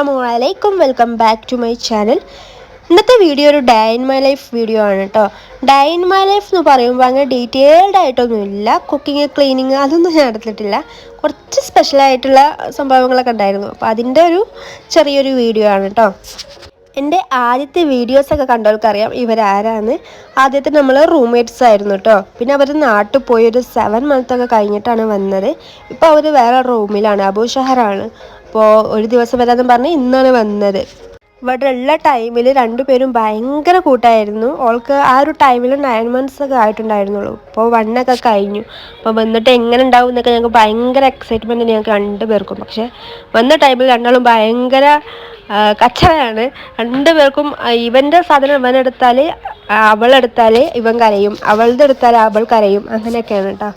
അസ്സലാമു അലൈക്കും welcome back to my channel ഇന്നത്തെ വീഡിയോ ഒരു day in my life video ആണ് കേട്ടോ ഡേ ഇൻ മൈ ലൈഫ് എന്ന് പറയുമ്പോൾ അങ്ങനെ ഡീറ്റെയിൽഡ് ആയിട്ടൊന്നുമില്ല. കുക്കിംഗ് ക്ലീനിങ് അതൊന്നും ഞാൻ നടത്തിയിട്ടില്ല കുറച്ച് സ്പെഷ്യലായിട്ടുള്ള സംഭവങ്ങളൊക്കെ ഉണ്ടായിരുന്നു. അപ്പോൾ അതിന്റെ ഒരു ചെറിയൊരു വീഡിയോ ആണ് കേട്ടോ എന്റെ ആദ്യത്തെ വീഡിയോസൊക്കെ കണ്ടവർക്കറിയാം ഇവരാരാന്ന്. ആദ്യത്തെ നമ്മൾ റൂംമേറ്റ്സ് ആയിരുന്നു കേട്ടോ പിന്നെ അവർ നാട്ടിൽ പോയി ഒരു സെവൻ മന്ത് ഒക്കെ കഴിഞ്ഞിട്ടാണ് വന്നത്. ഇപ്പോൾ അവർ വേറെ റൂമിലാണ് അബൂ ഷഹറാണ് അപ്പോൾ ഒരു ദിവസം വരാമെന്ന് പറഞ്ഞ് ഇന്നാണ് വന്നത്. ഇവിടെ ഉള്ള ടൈമിൽ രണ്ടുപേരും ഭയങ്കര കൂട്ടായിരുന്നു. ഓൾക്ക് ആ ഒരു ടൈമിൽ നയൻ മന്ത്സ് ഒക്കെ ആയിട്ടുണ്ടായിരുന്നുള്ളൂ. ഇപ്പോൾ വണ്ണൊക്കെ കഴിഞ്ഞു. അപ്പോൾ വന്നിട്ട് എങ്ങനെ ഉണ്ടാവും എന്നൊക്കെ ഞങ്ങൾക്ക് ഭയങ്കര എക്സൈറ്റ്മെന്റ് ഞങ്ങൾക്ക് രണ്ടുപേർക്കും പക്ഷേ വന്ന ടൈമിൽ രണ്ടാളും ഭയങ്കര കച്ചവയാണ് രണ്ടുപേർക്കും ഇവന്റെ സാധനം ഇവൻ ഇവനെടുത്താൽ അവളെടുത്താൽ ഇവൻ കരയും. അവളുടെ എടുത്താൽ അവൾ കരയും. അങ്ങനെയൊക്കെയാണ് കേട്ടോ.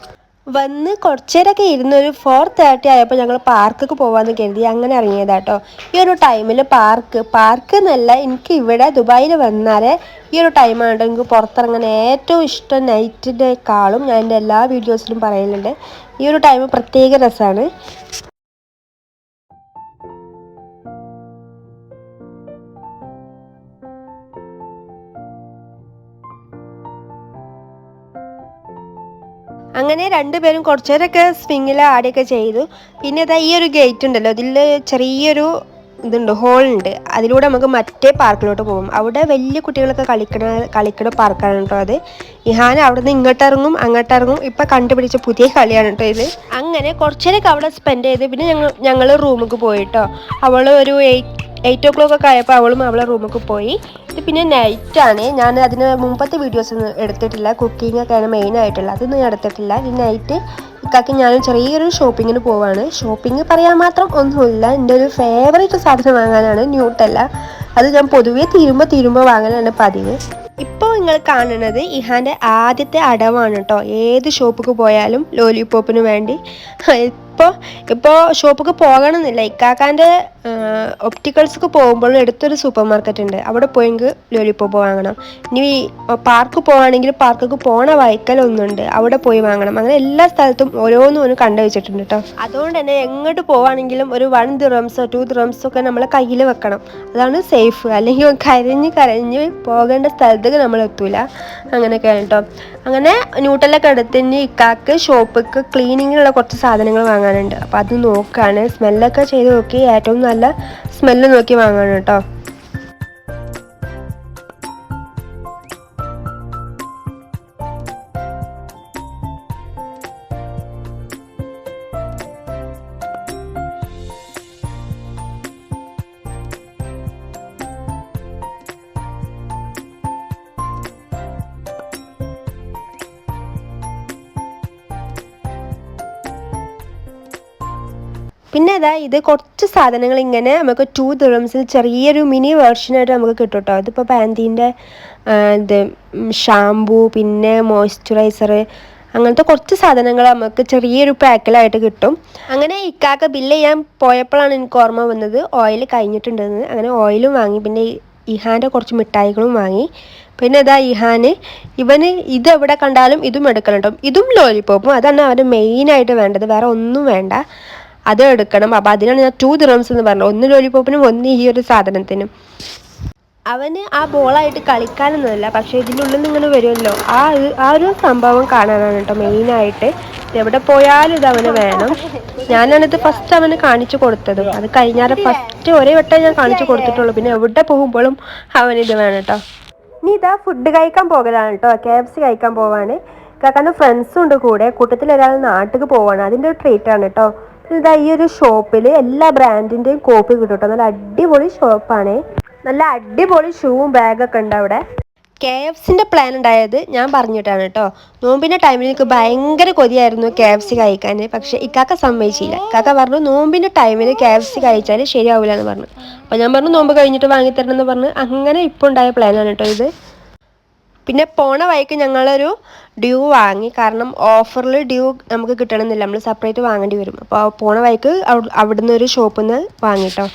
വന്ന് കുറച്ചേരൊക്കെ ഇരുന്ന് ഒരു ഫോർ തേർട്ടി ആയപ്പോൾ ഞങ്ങൾ പാർക്കൊക്കെ പോകാമെന്ന് കരുതി അങ്ങനെ ഇറങ്ങിയതാട്ടോ. ഈ ഒരു ടൈമിൽ പാർക്ക് പാർക്ക് എന്നല്ല എനിക്ക് ഇവിടെ ദുബായിൽ വന്നാൽ ഈ ഒരു ടൈമാണ് എനിക്ക് പുറത്തിറങ്ങാൻ ഏറ്റവും ഇഷ്ടം നൈറ്റിന്റെ കാളും ഞാൻ എന്റെ എല്ലാ വീഡിയോസിലും പറയുന്നുണ്ട് ഈ ഒരു ടൈം പ്രത്യേക രസമാണ് അങ്ങനെ രണ്ടുപേരും കുറച്ചു നേരമൊക്കെ സ്വിങ്ങിൽ ആടിയൊക്കെ ചെയ്തു. പിന്നെ ഇതാ ഈ ഒരു ഗേറ്റ് ഉണ്ടല്ലോ ഇതിൽ ചെറിയൊരു ഇതുണ്ട് ഹോളുണ്ട് അതിലൂടെ നമുക്ക് മറ്റേ പാർക്കിലോട്ട് പോകും അവിടെ വലിയ കുട്ടികളൊക്കെ കളിക്കണ കളിക്കണ പാർക്കാണ് കേട്ടോ അത്. ഇഹാൻ അവിടെ നിന്ന് ഇങ്ങോട്ട് ഇറങ്ങും അങ്ങോട്ട് ഇറങ്ങും. ഇപ്പം കണ്ടുപിടിച്ച പുതിയ കളിയാണ് കേട്ടോ ഇത്. അങ്ങനെ കുറച്ചേരൊക്കെ അവിടെ സ്പെൻഡ് ചെയ്ത് പിന്നെ ഞങ്ങൾ ഞങ്ങൾ റൂമിലേക്ക് പോയിട്ടോ അവൾ ഒരു എയ്റ്റ് എയ്റ്റ് ഓ ക്ലോക്ക് ഒക്കെ ആയപ്പോൾ അവളും അവളെ റൂമിലേക്ക് പോയി. ഇത് പിന്നെ നൈറ്റാണ് ഞാൻ അതിന് മുമ്പത്തെ വീഡിയോസ് ഒന്നും എടുത്തിട്ടില്ല. കുക്കിംഗ് ഒക്കെയാണ് മെയിൻ ആയിട്ടുള്ളത്. അതൊന്നും ഞാൻ എടുത്തിട്ടില്ല. ഈ നൈറ്റ് ഇക്കാക്ക് ഞാൻ ചെറിയൊരു ഷോപ്പിങ്ങിന് പോവാണ്. ഷോപ്പിംഗ് പറയാൻ മാത്രം ഒന്നുമില്ല. എന്റെ ഒരു ഫേവറേറ്റ് സാധനം വാങ്ങാനാണ് ന്യൂട്ടല്ല അത് ഞാൻ പൊതുവേ തീരുമ്പോൾ തീരുമ്പോൾ വാങ്ങാനാണ് പതിവ്. ഇപ്പോൾ നിങ്ങൾ കാണുന്നത് ഇഹാന്റെ ആദ്യത്തെ അടവാണ് കേട്ടോ ഏത് ഷോപ്പിക്ക് പോയാലും ലോലിപോപ്പിന് വേണ്ടി. ഇപ്പോൾ ഇപ്പോൾ ഷോപ്പിക്ക് പോകണമെന്നില്ല. ഇക്കാക്കാന്റെ ഒപ്റ്റിക്കൽസ്ക്ക് പോകുമ്പോൾ എടുത്തൊരു സൂപ്പർ മാർക്കറ്റ് ഉണ്ട്. അവിടെ പോയെങ്കിൽ ലോലിപ്പോപ്പ് വാങ്ങണം. ഇനി പാർക്ക് പോവാണെങ്കിൽ പാർക്കൊക്കെ പോണ വൈക്കൽ ഒന്നുണ്ട്. അവിടെ പോയി വാങ്ങണം. അങ്ങനെ എല്ലാ സ്ഥലത്തും ഓരോന്നും ഒന്ന് കണ്ടു വെച്ചിട്ടുണ്ട് കേട്ടോ അതുകൊണ്ട് തന്നെ എങ്ങോട്ട് പോവാണെങ്കിലും ഒരു വൺ ദിറംസോ ടു ദിറംസോ ഒക്കെ നമ്മൾ കയ്യിൽ വെക്കണം. അതാണ് സേഫ് അല്ലെങ്കിൽ കരഞ്ഞ് കരഞ്ഞ് പോകേണ്ട സ്ഥലത്തേക്ക് നമ്മൾ എത്തൂല. അങ്ങനെയൊക്കെയാണ് കേട്ടോ അങ്ങനെ ന്യൂട്ടലൊക്കെ എടുത്തിന് ഇക്കാക്ക് ഷോപ്പിക്ക് ക്ലീനിങ്ങിനുള്ള കുറച്ച് സാധനങ്ങൾ വാങ്ങാനുണ്ട്. അപ്പോൾ അത് നോക്കുകയാണ് സ്മെല്ലൊക്കെ ചെയ്ത് നോക്കി ഏറ്റവും നല്ല സ്മെല്ല് നോക്കി വാങ്ങണം കേട്ടോ. പിന്നെ അതാ ഇത് കുറച്ച് സാധനങ്ങൾ ഇങ്ങനെ നമുക്ക് ടു ദിറംസിൽ ചെറിയൊരു മിനി വേർഷനായിട്ട് നമുക്ക് കിട്ടും കേട്ടോ അതിപ്പോൾ പാന്റീന്റെ ഇത് ഷാമ്പൂ പിന്നെ മോയ്സ്ചറൈസർ അങ്ങനത്തെ കുറച്ച് സാധനങ്ങൾ നമുക്ക് ചെറിയൊരു പാക്കിലായിട്ട് കിട്ടും. അങ്ങനെ ഇക്കാക്ക ബില്ല് ചെയ്യാൻ പോയപ്പോഴാണ് എനിക്ക് ഓർമ്മ വന്നത്. ഓയിൽ കഴിഞ്ഞിട്ടുണ്ടെന്ന്. അങ്ങനെ ഓയിലും വാങ്ങി. പിന്നെ ഇഹാന്റെ കുറച്ച് മിഠായികളും വാങ്ങി. പിന്നെ ഇതാ ഇഹാന് ഇവന് ഇത് എവിടെ കണ്ടാലും ഇതും എടുക്കണം കേട്ടോ. ഇതും ലോലിപ്പോപ്പും അതാണ് അവന് മെയിനായിട്ട് വേണ്ടത്. വേറെ ഒന്നും വേണ്ട. അത് എടുക്കണം. അപ്പോൾ അതിനാണ് ഞാൻ ടു ദിറംസ് എന്ന് പറഞ്ഞത്. ഒന്ന് ലോലിപോപ്പിനും ഒന്ന് ഈ ഒരു സാധനത്തിനും. അവന് ആ ബോളായിട്ട് കളിക്കാനൊന്നുമല്ല. പക്ഷേ ഇതിന്റെ ഉള്ളിൽ നിന്ന് ഇങ്ങനെ വരുമല്ലോ. ആ ആ ഒരു സംഭവം കാണാനാണ് കേട്ടോ മെയിനായിട്ട്. എവിടെ പോയാലും ഇത് അവന് വേണം. ഞാനാണിത് ഫസ്റ്റ് അവന് കാണിച്ചു കൊടുത്തത്. അത് കഴിഞ്ഞാൽ ഫസ്റ്റ് ഒരേ വട്ടം ഞാൻ കാണിച്ചു കൊടുത്തിട്ടുള്ളൂ. പിന്നെ എവിടെ പോകുമ്പോഴും അവനിത് വേണം കേട്ടോ. ഇനി ഇതാ ഫുഡ് കഴിക്കാൻ പോകലാണ് കേട്ടോ. കെ എഫ് സി കഴിക്കാൻ പോവാണ്. കാരണം ഫ്രണ്ട്സും ഉണ്ട് കൂടെ. കൂട്ടത്തിൽ ഒരാൾ നാട്ടിൽ പോവാണ്. അതിന്റെ ഒരു ട്രീറ്റ് ആണ് കേട്ടോ. ഇതാ ഈ ഒരു ഷോപ്പിൽ എല്ലാ ബ്രാൻഡിന്റെയും കോപ്പി കിട്ടും കേട്ടോ നല്ല അടിപൊളി ഷോപ്പാണ് നല്ല അടിപൊളി ഷൂവും ബാഗൊക്കെ ഉണ്ട് അവിടെ. കെ എഫ് സിന്റെ പ്ലാൻ ഉണ്ടായത് ഞാൻ പറഞ്ഞിട്ടാണ് കേട്ടോ നോമ്പിന്റെ ടൈമിൽ എനിക്ക് ഭയങ്കര കൊതിയായിരുന്നു കെ എഫ് സി കഴിക്കാൻ. പക്ഷേ ഇക്കാക്ക സമ്മതിച്ചില്ല. ഇക്കാക്ക പറഞ്ഞു നോമ്പിന്റെ ടൈമിൽ കെ എഫ് സി കഴിച്ചാൽ ശരിയാവില്ല എന്ന് പറഞ്ഞു. അപ്പോൾ ഞാൻ പറഞ്ഞു നോമ്പ് കഴിഞ്ഞിട്ട് വാങ്ങിത്തരണം എന്ന് പറഞ്ഞു അങ്ങനെ ഇപ്പോൾ ഉണ്ടായ പ്ലാനാണ് കേട്ടോ ഇത്. പിന്നെ പോണ വഴിക്ക് ഞങ്ങളൊരു ഡ്യൂ വാങ്ങി. കാരണം ഓഫറിൽ ഡ്യൂ നമുക്ക് കിട്ടണമെന്നില്ല. നമ്മൾ സെപ്പറേറ്റ് വാങ്ങേണ്ടി വരും. അപ്പോൾ പോണ വഴിക്ക് അവിടുന്ന് ഒരു ഷോപ്പിൽ നിന്ന് വാങ്ങിട്ടോ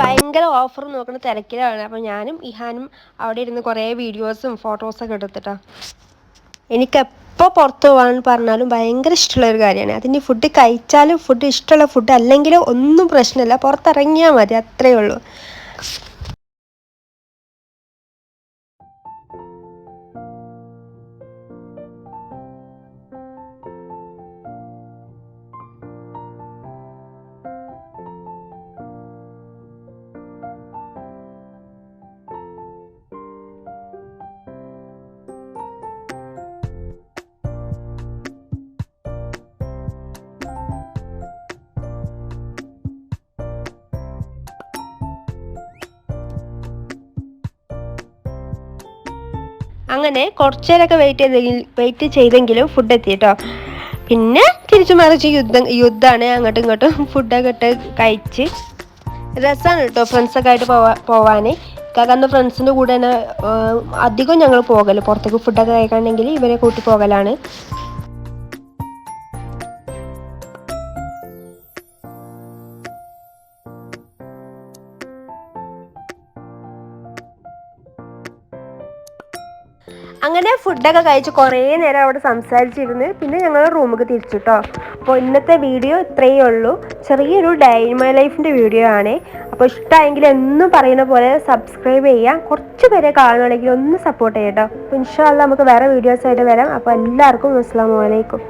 ഭയങ്കര ഓഫർ നോക്കുന്ന തിരക്കിലാണ്. അപ്പോൾ ഞാനും ഇഹാനും അവിടെ ഇരുന്ന് കുറേ വീഡിയോസും ഫോട്ടോസൊക്കെ എടുത്തിട്ടാ. എനിക്ക് എപ്പോൾ പുറത്ത് പോകാൻ പറഞ്ഞാലും ഭയങ്കര ഇഷ്ടമുള്ള ഒരു കാര്യമാണ്. അതിന് ഫുഡ് കഴിച്ചാലും ഫുഡ് ഇഷ്ടമുള്ള ഫുഡ് അല്ലെങ്കിലും ഒന്നും പ്രശ്നമില്ല. പുറത്തിറങ്ങിയാൽ മതി അത്രയേ ഉള്ളൂ. അങ്ങനെ കുറച്ചേരൊക്കെ വെയിറ്റ് ചെയ്തെങ്കിൽ വെയിറ്റ് ചെയ്തെങ്കിലും ഫുഡ് എത്തി കേട്ടോ പിന്നെ തിരിച്ചു മറിച്ച് യുദ്ധം യുദ്ധമാണ് അങ്ങോട്ടും ഇങ്ങോട്ടും ഫുഡൊക്കെ ഇട്ട് കഴിച്ച്. രസമാണ് കേട്ടോ ഫ്രണ്ട്സൊക്കെ ആയിട്ട് പോവാ പോവാൻ കാരണം ഫ്രണ്ട്സിന്റെ കൂടെ തന്നെ അധികം ഞങ്ങൾ പോകൽ. പുറത്തേക്ക് ഫുഡൊക്കെ കഴിക്കണമെങ്കിൽ ഇവരെ കൂട്ടി പോകലാണ്. അങ്ങനെ ഫുഡൊക്കെ കഴിച്ച് കുറേ നേരം അവിടെ സംസാരിച്ചിരുന്ന് പിന്നെ ഞങ്ങൾ റൂമിൽ തിരിച്ചു കേട്ടോ അപ്പോൾ ഇന്നത്തെ വീഡിയോ ഇത്രയേ ഉള്ളൂ. ചെറിയൊരു ഡൈ മൈ ലൈഫിന്റെ വീഡിയോ ആണ്. അപ്പോൾ ഇഷ്ടമായെങ്കിൽ എന്നും പറയുന്ന പോലെ സബ്സ്ക്രൈബ് ചെയ്യാം. കുറച്ച് പേരെ കാണുകയാണെങ്കിൽ ഒന്ന് സപ്പോർട്ട് ചെയ്യട്ടോ. അപ്പോൾ ഇൻഷാല്ല നമുക്ക് വേറെ വീഡിയോസ് ആയിട്ട് വരാം. അപ്പോൾ എല്ലാവർക്കും അസ്സാം വലൈക്കും